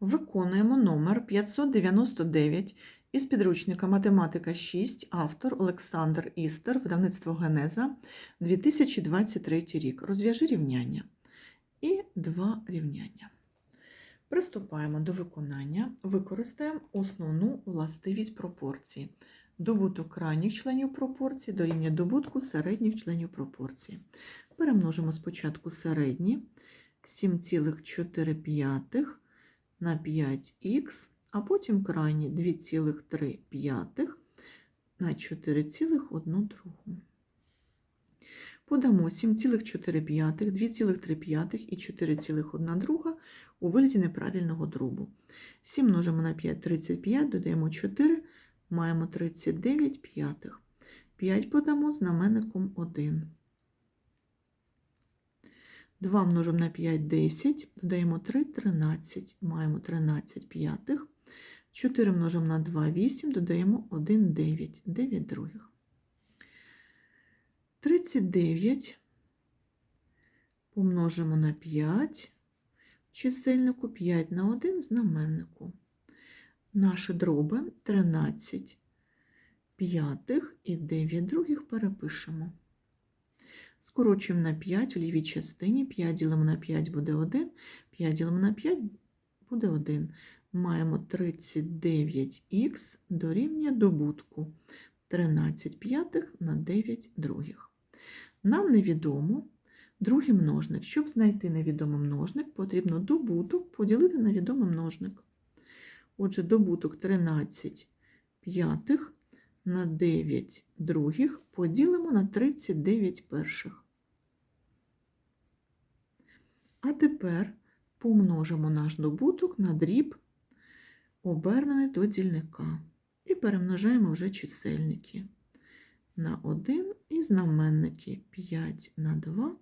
Виконуємо номер 599 із підручника Математика 6, автор Олександр Істер, видавництво Генеза, 2023 рік. Розв'яжи рівняння. І два рівняння. Приступаємо до виконання. Використаємо основну властивість пропорції. Добуток крайніх членів пропорції дорівнює добутку середніх членів пропорції. Перемножимо спочатку середні 7,4 на 5х, а потім крайні 2,3 на 4,1 другу. Подамо 7,4, 2,3 і 4,1 друга у вигляді неправильного дробу. 7 множимо на 5 – 35, додаємо 4, маємо 39 п'ятих. 5 подамо знаменником 1. 2 множимо на 5 – 10, додаємо 3 – 13, маємо 13 п'ятих. 4 множимо на 2 – 8, додаємо 1 – 9, 9 других. 39 помножимо на 5, чисельнику 5 на 1 знаменнику. Наші дроби 13 п'ятих і 9 других перепишемо. Скорочуємо на 5 в лівій частині, 5 ділимо на 5 буде 1, 5 ділимо на 5 буде 1. Маємо 39х дорівнює добутку 13 п'ятих на 9 других. Нам невідомо другий множник. Щоб знайти невідомий множник, потрібно добуток поділити на відомий множник. Отже, добуток 13 п'ятих на 9 других поділимо на 39 перших. А тепер помножимо наш добуток на дріб, обернений до дільника. І перемножаємо вже чисельники на 1 і знаменники 5 на 2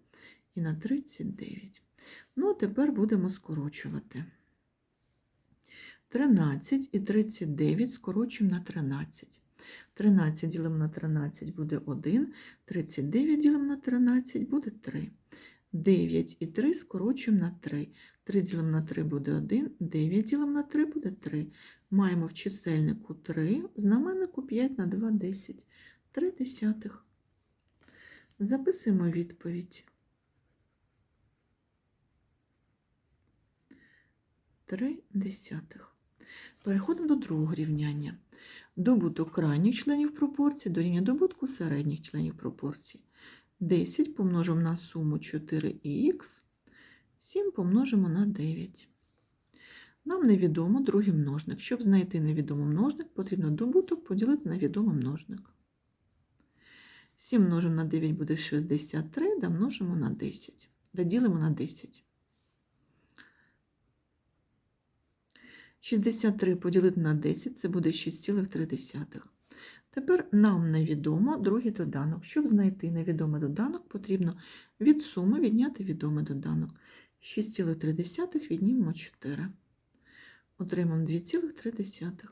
і на 39. Ну, а тепер будемо скорочувати. 13 і 39 скорочуємо на 13. 13 ділимо на 13 буде 1, 39 ділимо на 13 буде 3. 9 і 3 скорочуємо на 3. 3 ділимо на 3 буде 1, 9 ділимо на 3 буде 3. Маємо в чисельнику 3, в знаменнику 5 на 2 – 10. 3 десятих. Записуємо відповідь. 3 десятих. Переходимо до другого рівняння. Добуток крайніх членів пропорції дорівнює добутку середніх членів пропорції. 10 помножимо на суму 4х, 7 помножимо на 9. Нам невідомо другий множник. Щоб знайти невідомий множник, потрібно добуток поділити на відомий множник. 7 множимо на 9 буде 63, да множимо на 10. Да ділимо на 10. 63 поділити на 10 це буде 6,3. Тепер нам невідомо другий доданок. Щоб знайти невідомий доданок, потрібно від суми відняти відомий доданок. 6,3 віднімемо 4. Отримаємо 2,3.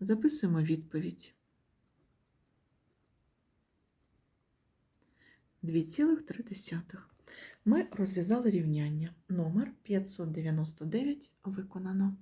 Записуємо відповідь. 2,3. Ми розв'язали рівняння. Номер 599 виконано.